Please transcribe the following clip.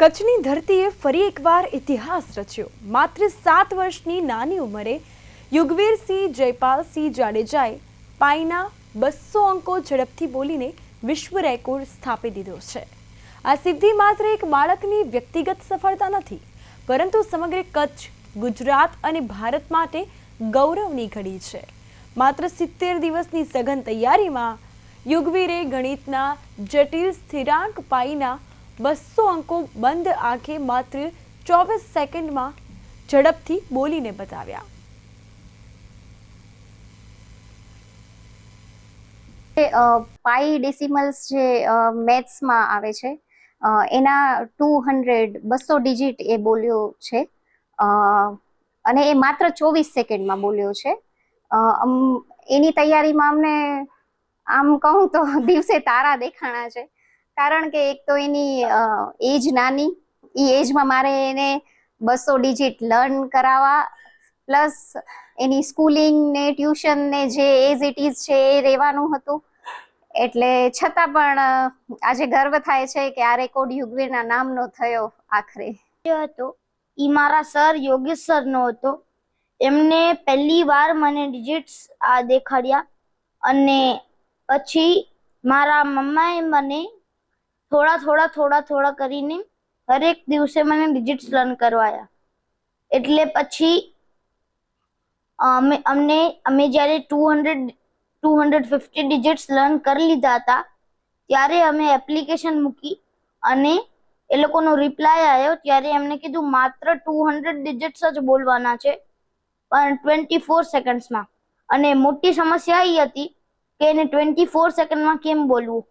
કચ્છની ધરતીએ ફરી એકવાર ઇતિહાસ રચ્યો. માત્ર સાત વર્ષની નાની ઉંમરે યુગવીરસિંહ જયપાલસિંહ જાડેજાએ પાઈના બસો અંકો ઝડપથી બોલીને વિશ્વ રેકોર્ડ સ્થાપી દીધો છે. આ સિદ્ધિ માત્ર એક બાળકની વ્યક્તિગત સફળતા નથી, પરંતુ સમગ્ર કચ્છ, ગુજરાત અને ભારત માટે ગૌરવની ઘડી છે. માત્ર સિત્તેર દિવસની સઘન તૈયારીમાં યુગવીરે ગણિતના જટિલ સ્થિરાંક પાઈના બસો અંકો બંધ આંખે માત્ર ચોવીસ સેકન્ડમાં ઝડપથી બોલીને બતાવ્યા. પાઈ ડેસિમલ્સ જે મેથ્સમાં આવે છે એના ટુ હંડ્રેડ બસો ડિજિટ એ બોલ્યો છે. અને એ માત્ર ચોવીસ સેકન્ડમાં બોલ્યો છે. એની તૈયારીમાં અમને આમ કહું તો દિવસે તારા દેખાણા છે. કારણ કે એક તો એની એજ નાની એ એજમાં મારે એને બસો ડિજિટ લર્ન કરાવવા પ્લસ એની સ્કૂલિંગ ને ટ્યુશન ને જે એઝ ઇટ ઇઝ છે એ રહેવાનું હતું. એટલે છતાં પણ આજે ગર્વ થાય છે કે આ રેકોર્ડ યુગવીરના નામનો થયો આખરે. હતો. એ મારા સર યોગેશ સરનો હતો. એમને પહેલી વાર મને ડિજિટ્સ આ દેખાડ્યા. અને પછી મારા મમ્માએ મને થોડા થોડા થોડા થોડા કરીને હરેક દિવસે મને ડિજિટ્સ લર્ન કરવાયા. એટલે પછી અમે, અમને, અમે જ્યારે two hundred two hundred fifty digits learn કરી લીધા હતા, ત્યારે અમે એપ્લિકેશન મૂકી અને એ લોકોનો રિપ્લાય આવ્યો, ત્યારે એમને કીધું, માત્ર ટુ હંડ્રેડ ડિજિટ્સ જ બોલવાના છે, પણ ટ્વેન્ટી ફોર સેકન્ડ્સમાં અને મોટી સમસ્યા એ હતી કે એને ટ્વેન્ટી ફોર સેકન્ડમાં કેમ બોલવું?